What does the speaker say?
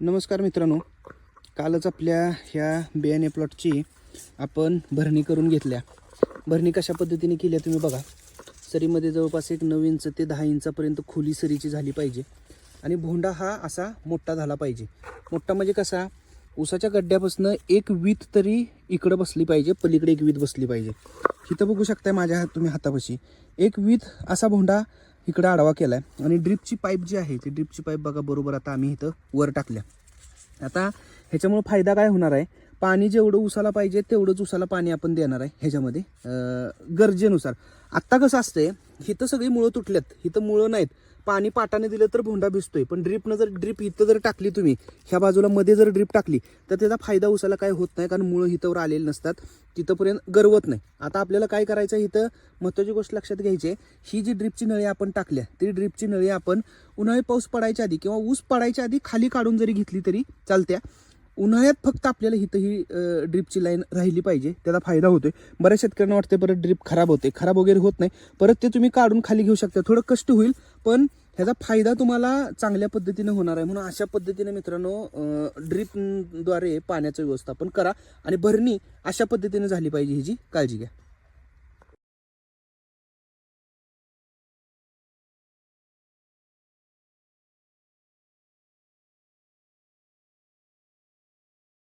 नमस्कार मित्रांनो. कालच आपल्या ह्या बियाणे प्लॉटची आपण भरणी करून घेतल्या. भरणी कशा पद्धतीने केली आहे तुम्ही बघा. सरीमध्ये जवळपास एक नऊ इंच ते दहा इंचापर्यंत खोली सरीची झाली पाहिजे. आणि भोंडा हा असा मोठा झाला पाहिजे. मोठा म्हणजे कसा? उसाच्या गड्ड्यापासून एक वीत तरी इकडं बसली पाहिजे पलीकडे एक वीत बसली पाहिजे. इथं बघू शकताय माझ्या हात तुम्ही हातापाशी. एक वीत असा भोंडा इकडं आडवा केला आहे आणि ड्रिपची पाईप जी आहे ती ड्रिपची पाईप बघा बरोबर आता आम्ही इथं वर टाकल्या. आता ह्याच्यामुळे फायदा काय होणार आहे? पाणी जेवढं उसाला पाहिजे तेवढंच उसाला पाणी आपण देणार आहे ह्याच्यामध्ये गरजेनुसार. आत्ता कसं असतंय इथं सगळी मुळं तुटल्यात इथं मुळं नाहीत. पाणी पाटाने दिलं तर भोंडा भिजतोय. पण ड्रिपनं जर ड्रिप इथं जर टाकली तुम्ही ह्या बाजूला मध्ये जर ड्रिप टाकली तर त्याचा फायदा उसाला काय होत नाही कारण मुळं हिथंवर आलेले नसतात. तिथंपर्यंत गरवत नाही. आता आपल्याला काय करायचं इथं? महत्त्वाची गोष्ट लक्षात घ्यायची आहे. ही जी ड्रिपची नळी आपण टाकल्या ती ड्रिपची नळी आपण उन्हाळी पाऊस पडायच्या आधी किंवा ऊस पडायच्या आधी खाली काढून जरी घेतली तरी चालत्या. उन्हाळ्यात फक्त आपल्याला इथं ही ड्रिपची लाईन राहिली पाहिजे. त्याचा फायदा होतोय. बऱ्याच शेतकऱ्यांना वाटते परत ड्रिप खराब होते खराब वगैरे होत नाही. परत ते तुम्ही काढून खाली घेऊ शकता. थोडं कष्ट होईल पण ह्याचा फायदा तुम्हाला चांगल्या पद्धतीने होणार आहे. म्हणून अशा पद्धतीने मित्रांनो ड्रिपद्वारे पाण्याचं व्यवस्थापन करा आणि भरणी अशा पद्धतीने झाली पाहिजे ह्याची काळजी घ्या.